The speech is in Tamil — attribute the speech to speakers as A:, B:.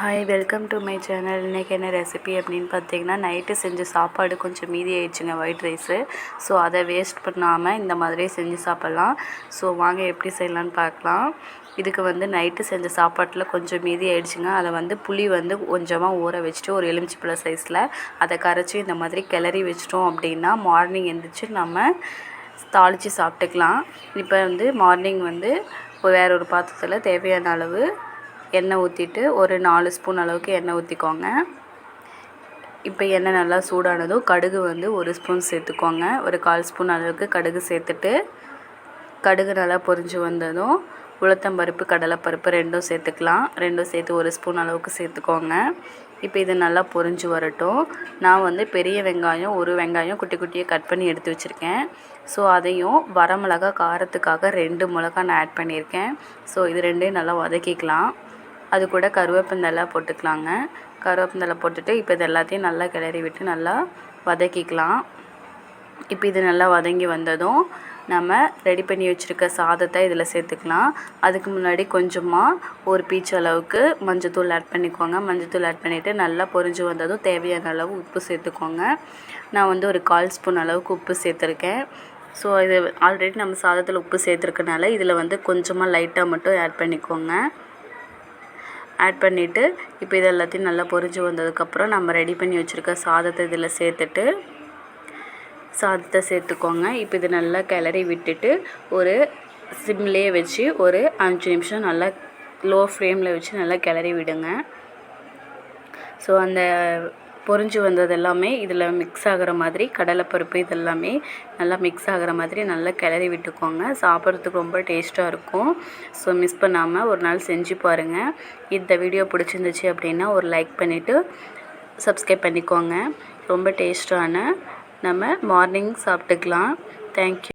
A: Hi welcome to my channel இன்றைக்கி என்ன ரெசிபி அப்படின்னு பார்த்தீங்கன்னா நைட்டு செஞ்ச சாப்பாடு கொஞ்சம் மீதி ஆயிடுச்சுங்க ஒயிட் ரைஸு ஸோ அதை வேஸ்ட் பண்ணாமல் இந்த மாதிரி செஞ்சு சாப்பிட்லாம். ஸோ வாங்க எப்படி செய்யலான்னு பார்க்கலாம். இதுக்கு வந்து நைட்டு செஞ்ச சாப்பாட்டில் கொஞ்சம் மீதி ஆயிடுச்சுங்க. அதை வந்து புளி வந்து கொஞ்சமாக ஊற வச்சுட்டு ஒரு எலுமிச்சிப்பழ சைஸில் அதை கரைச்சி இந்த மாதிரி கிளறி வச்சிட்டோம் அப்படின்னா மார்னிங் எழுந்திரிச்சு நம்ம தாளித்து சாப்பிட்டுக்கலாம். இப்போ வந்து மார்னிங் வந்து வேற ஒரு பாத்திரத்தில் தேவையான அளவு எண்ணெய் ஊற்றிட்டு ஒரு நாலு ஸ்பூன் அளவுக்கு எண்ணெய் ஊற்றிக்கோங்க இப்போ எண்ணெய் நல்லா சூடானதும் கடுகு வந்து ஒரு ஸ்பூன் சேர்த்துக்கோங்க. ஒரு கால் ஸ்பூன் அளவுக்கு கடுகு சேர்த்துட்டு கடுகு நல்லா பொரிஞ்சு வந்ததும் உளுத்தம்பருப்பு கடலைப்பருப்பு ரெண்டும் சேர்த்துக்கலாம். ரெண்டும் சேர்த்து ஒரு ஸ்பூன் அளவுக்கு சேர்த்துக்கோங்க. இப்போ இது நல்லா பொரிஞ்சு வரட்டும். நான் வந்து பெரிய வெங்காயம் ஒரு வெங்காயம் குட்டி குட்டியாக கட் பண்ணி எடுத்து வச்சுருக்கேன். ஸோ அதையும் வரமிளகா காரத்துக்காக ரெண்டு மிளகா நான் ஆட் பண்ணியிருக்கேன். ஸோ இது ரெண்டையும் நல்லா வதக்கிக்கலாம். அது கூட கருவேப்பந்தழை போட்டுக்கலாங்க. கருவேப்பந்தழை போட்டுட்டு இப்போ இது எல்லாத்தையும் நல்லா கிளறி விட்டு நல்லா வதக்கிக்கலாம். இப்போ இது நல்லா வதங்கி வந்ததும் நம்ம ரெடி பண்ணி வச்சுருக்க சாதத்தை இதில் சேர்த்துக்கலாம். அதுக்கு முன்னாடி கொஞ்சமாக ஒரு பீச் அளவுக்கு மஞ்சத்தூள் ஆட் பண்ணிக்கோங்க. மஞ்சத்தூள் ஆட் பண்ணிவிட்டு நல்லா பொரிஞ்சு வந்ததும் தேவையான அளவு உப்பு சேர்த்துக்கோங்க. நான் வந்து ஒரு கால் ஸ்பூன் அளவுக்கு உப்பு சேர்த்துருக்கேன். ஸோ இது ஆல்ரெடி நம்ம சாதத்தில் உப்பு சேர்த்துருக்கனால இதில் வந்து கொஞ்சமாக லைட்டாக மட்டும் ஆட் பண்ணிக்கோங்க. ஆட் பண்ணிவிட்டு இப்போ இது எல்லாத்தையும் நல்லா பொரிஞ்சு வந்ததுக்கப்புறம் நம்ம ரெடி பண்ணி வச்சுருக்க சாதத்தை இதில் சேர்த்துட்டு சாதத்தை சேர்த்துக்கோங்க. இப்போ இது நல்லா கிளறி விட்டுட்டு ஒரு சிம்லேயே வச்சு ஒரு அஞ்சு நிமிஷம் நல்லா லோ ஃப்ளேமில் வச்சு நல்லா கிளறி விடுங்க. ஸோ அந்த பொரிஞ்சு வந்தது எல்லாமே இதில் மிக்ஸ் ஆகிற மாதிரி கடலைப்பருப்பு இதெல்லாமே நல்லா மிக்ஸ் ஆகிற மாதிரி நல்லா கிளறி விட்டுக்கோங்க. சாப்பிட்றதுக்கு ரொம்ப டேஸ்ட்டாக இருக்கும். ஸோ மிஸ் பண்ணாமல் ஒரு நாள் செஞ்சு பாருங்கள் இந்த வீடியோ பிடிச்சிருந்துச்சி அப்படின்னா ஒரு லைக் பண்ணிவிட்டு சப்ஸ்கிரைப் பண்ணிக்கோங்க. ரொம்ப டேஸ்ட்டான நம்ம மார்னிங் சாப்பிட்டுக்கலாம். தேங்க்யூ